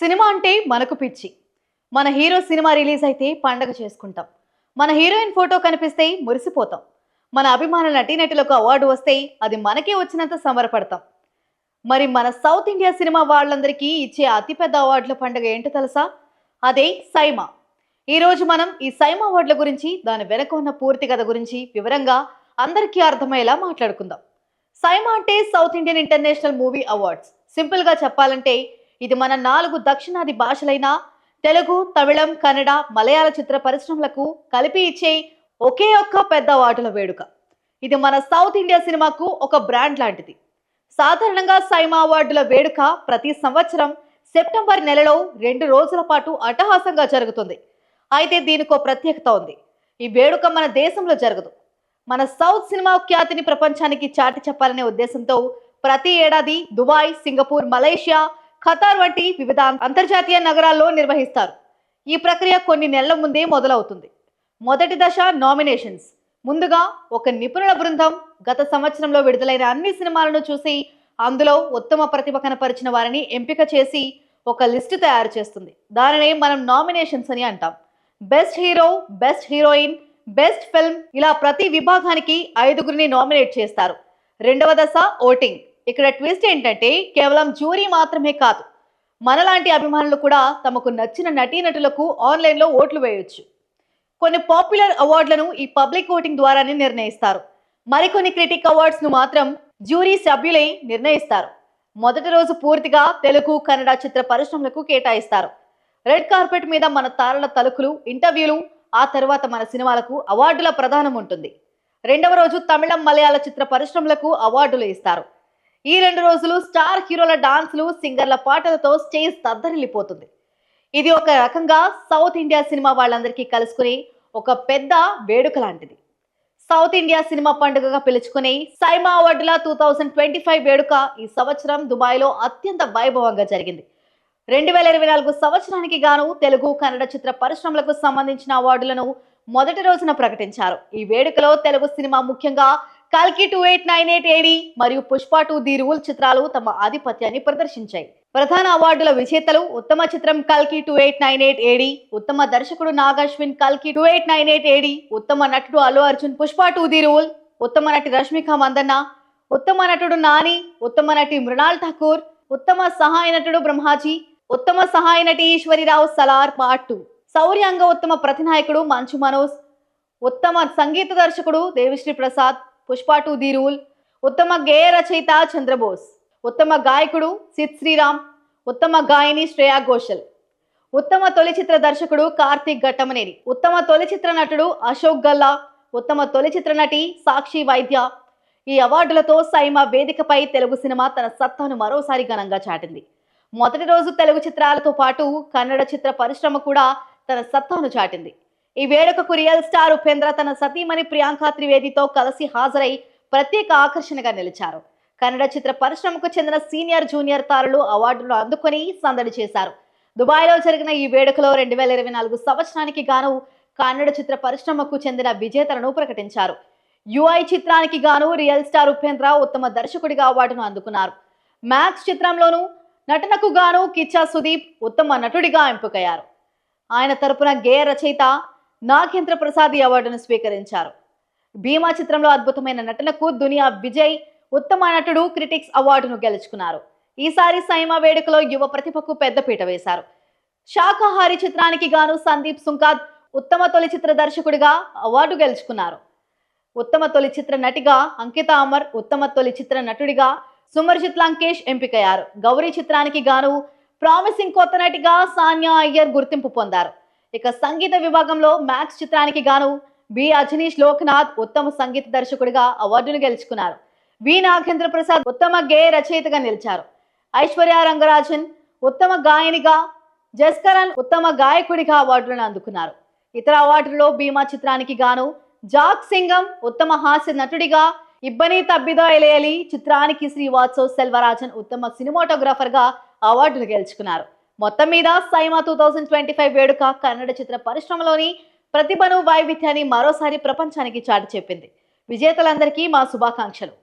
Cinema అంటే మనకు పిచ్చి. మన హీరో సినిమా రిలీజ్ అయితే పండగ చేసుకుంటాం. మన హీరోయిన్ ఫోటో కనిపిస్తే మురిసిపోతాం. మన అభిమాన నటీనటులకు అవార్డు వస్తే అది మనకే వచ్చినంత సంబరపడతాం. మరి మన సౌత్ ఇండియా సినిమా వాళ్ళందరికీ ఇచ్చే అతిపెద్ద అవార్డుల పండుగ ఏంటో తెలుసా? అదే సైమా. ఈరోజు మనం ఈ సైమా అవార్డుల గురించి దాని వెనక ఉన్న పూర్తి కథ గురించి వివరంగా అందరికీ అర్థమయ్యేలా మాట్లాడుకుందాం. సైమా అంటే South Indian International Movie Awards. సింపుల్గా చెప్పాలంటే ఇది మన నాలుగు దక్షిణాది భాషలైన తెలుగు తమిళం కన్నడ మలయాళ చిత్ర పరిశ్రమలకు కలిపి ఇచ్చే ఒకే ఒక్క పెద్ద అవార్డుల వేడుక. ఇది మన సౌత్ ఇండియా సినిమాకు ఒక బ్రాండ్ లాంటిది. సాధారణంగా సైమా అవార్డుల వేడుక ప్రతి సంవత్సరం సెప్టెంబర్ నెలలో రెండు రోజుల పాటు అట్టహాసంగా జరుగుతుంది. అయితే దీనికో ప్రత్యేకత ఉంది. ఈ వేడుక మన దేశంలో జరగదు. మన సౌత్ సినిమా ఖ్యాతిని ప్రపంచానికి చాటి చెప్పాలనే ఉద్దేశంతో ప్రతి ఏడాది దుబాయ్ సింగపూర్ మలేషియా ఖతార్ వంటి వివిధ అంతర్జాతీయ నగరాల్లో నిర్వహిస్తారు. ఈ ప్రక్రియ కొన్ని నెలల ముందే మొదలవుతుంది. మొదటి దశ నామినేషన్స్. ముందుగా ఒక నిపుణుల బృందం గత సంవత్సరంలో విడుదలైన అన్ని సినిమాలను చూసి అందులో ఉత్తమ ప్రతిభ కనపరిచిన వారిని ఎంపిక చేసి ఒక లిస్టు తయారు చేస్తుంది. దానినే మనం నామినేషన్స్ అని అంటాం. Best hero best heroine best film ఇలా ప్రతి విభాగానికి ఐదుగురిని నామినేట్ చేస్తారు. రెండవ దశ ఓటింగ్. ఇక్కడ ట్విస్ట్ ఏంటంటే కేవలం జ్యూరీ మాత్రమే కాదు మనలాంటి అభిమానులు కూడా తమకు నచ్చిన నటీనటులకు ఆన్లైన్లో ఓట్లు వేయొచ్చు. కొన్ని పాపులర్ అవార్డులను ఈ పబ్లిక్ ఓటింగ్ ద్వారానే నిర్ణయిస్తారు. మరికొన్ని క్రిటిక్ అవార్డ్స్ను మాత్రం జ్యూరీ సభ్యులై నిర్ణయిస్తారు. మొదటి రోజు పూర్తిగా తెలుగు కన్నడ చిత్ర పరిశ్రమలకు కేటాయిస్తారు. రెడ్ కార్పెట్ మీద మన తారల తలుకులు ఇంటర్వ్యూలు ఆ తర్వాత మన సినిమాలకు అవార్డుల ప్రధానం ఉంటుంది. రెండవ రోజు తమిళం మలయాళ చిత్ర పరిశ్రమలకు అవార్డులు ఇస్తారు. ఈ రెండు రోజులు స్టార్ హీరోల డాన్సులు సింగర్ల పాటలతో స్టేజ్ తద్దరిల్లిపోతుంది ఇది ఒక రకంగా సౌత్ ఇండియా సినిమా వాళ్ళందరికీ కలుసుకుని ఒక పెద్ద వేడుక లాంటిది. సౌత్ ఇండియా సినిమా పండుగగా పిలుచుకుని సైమా అవార్డుల టూ థౌజండ్ ట్వంటీ ఫైవ్ వేడుక ఈ సంవత్సరం దుబాయ్లో అత్యంత వైభవంగా జరిగింది. రెండు వేల ఇరవై నాలుగు సంవత్సరానికి గాను తెలుగు కన్నడ చిత్ర పరిశ్రమలకు సంబంధించిన అవార్డులను మొదటి రోజున ప్రకటించారు. ఈ వేడుకలో తెలుగు సినిమా ముఖ్యంగా కల్కి two eight nine eight AD మరియు పుష్ప టూ ది రూల్ చిత్రాలు తమ ఆధిపత్యాన్ని ప్రదర్శించాయి. ప్రధాన అవార్డుల విజేతలు ఉత్తమ చిత్రం కల్కి two eight nine eight AD ఉత్తమ దర్శకుడు నాగాశ్విన్ కల్కి two eight nine eight AD ఉత్తమ నటుడు Allu Arjun Pushpa two the rule ఉత్తమ నటి రష్మిక మందన్న ఉత్తమ నటుడు నాని ఉత్తమ నటి మృణాల్ ఠాకూర్ ఉత్తమ సహాయ నటుడు బ్రహ్మాజీ ఉత్తమ సహాయ నటి ఈశ్వరిరావు సలార్ పార్ట్ టూ. శౌర్యాంగ ఉత్తమ ప్రతినాయకుడు మంచు మనోజ్ ఉత్తమ సంగీత దర్శకుడు Devi Sri Prasad Pushpa two the rule. ఉత్తమ గేయ రచయిత చంద్రబోస్. ఉత్తమ గాయకుడు సిద్ శ్రీరామ్. ఉత్తమ గాయని శ్రేయా ఘోషల్. ఉత్తమ తొలి చిత్ర దర్శకుడు కార్తీక్ ఘట్టమనేని. ఉత్తమ తొలి చిత్ర నటుడు అశోక్ గల్లా. ఉత్తమ తొలి చిత్ర నటి సాక్షి వైద్య. ఈ అవార్డులతో సైమా వేదికపై తెలుగు సినిమా తన సత్తాను మరోసారి ఘనంగా చాటింది. మొదటి రోజు తెలుగు చిత్రాలతో పాటు కన్నడ చిత్ర పరిశ్రమ కూడా తన సత్తాను చాటింది. ఈ వేడుకకు రియల్ స్టార్ ఉపేంద్ర తన సతీమణి ప్రియాంక త్రివేదితో కలిసి హాజరై ప్రత్యేక ఆకర్షణగా నిలిచారు. కన్నడ చిత్ర పరిశ్రమకు చెందిన సీనియర్ జూనియర్ తారలు అవార్డులు అందుకొని సందడి చేశారు. దుబాయ్లో జరిగిన ఈ వేడుకలో రెండు వేల ఇరవై నాలుగు సంవత్సరానికి గాను కన్నడ చిత్ర పరిశ్రమకు చెందిన విజేతలను ప్రకటించారు. యుఐ చిత్రానికి గాను రియల్ స్టార్ ఉపేంద్ర ఉత్తమ దర్శకుడిగా అవార్డును అందుకున్నారు. మ్యాక్స్ చిత్రంలోనూ నటనకు గాను కిచ్చా సుదీప్ ఉత్తమ నటుడిగా ఎంపికయ్యారు. ఆయన తరపున గేయ రచయిత నాగేంద్ర ప్రసాద్ అవార్డును స్వీకరించారు. భీమా చిత్రంలో అద్భుతమైన నటనకు దునియా విజయ్ ఉత్తమ నటుడు క్రిటిక్స్ అవార్డును గెలుచుకున్నారు. ఈసారి సైమా వేడుకలో యువ ప్రతిభకు పెద్దపీట వేశారు. శాకాహారి చిత్రానికి గాను సందీప్ సుంకాద్ ఉత్తమ తొలి చిత్ర దర్శకుడిగా అవార్డు గెలుచుకున్నారు. ఉత్తమ తొలి చిత్ర నటిగా అంకిత అమర్ ఉత్తమ తొలి చిత్ర నటుడిగా సుమర్జిత్ లంకేష్ ఎంపికయ్యారు. గౌరీ చిత్రానికి గాను ప్రామిసింగ్ కొత్త నటిగా సానియా అయ్యర్ గుర్తింపు పొందారు. ఇక సంగీత విభాగంలో మ్యాక్స్ చిత్రానికి గాను బి అజనీష్ లోక్నాథ్ ఉత్తమ సంగీత దర్శకుడిగా అవార్డును గెలుచుకున్నారు. వి నాగేంద్ర ప్రసాద్ ఉత్తమ గేయ రచయితగా నిలిచారు. ఐశ్వర్య రంగరాజన్ ఉత్తమ గాయనిగా జస్కరన్ ఉత్తమ గాయకుడిగా అవార్డులను అందుకున్నారు. ఇతర అవార్డులలో భీమా చిత్రానికి గాను జాక్ సింగం ఉత్తమ హాస్య నటుడిగా ఇబ్బని తబ్బిదో ఎలయలి చిత్రానికి శ్రీవాత్సవ్ సెల్వరాజన్ ఉత్తమ సినిమాటోగ్రాఫర్గా అవార్డులు గెలుచుకున్నారు. మొత్తం మీద SIIMA two thousand twenty five వేడుక కన్నడ చిత్ర పరిశ్రమలోని ప్రతిభను వైవిధ్యాన్ని మరోసారి ప్రపంచానికి చాటి చెప్పింది. విజేతలందరికీ మా శుభాకాంక్షలు.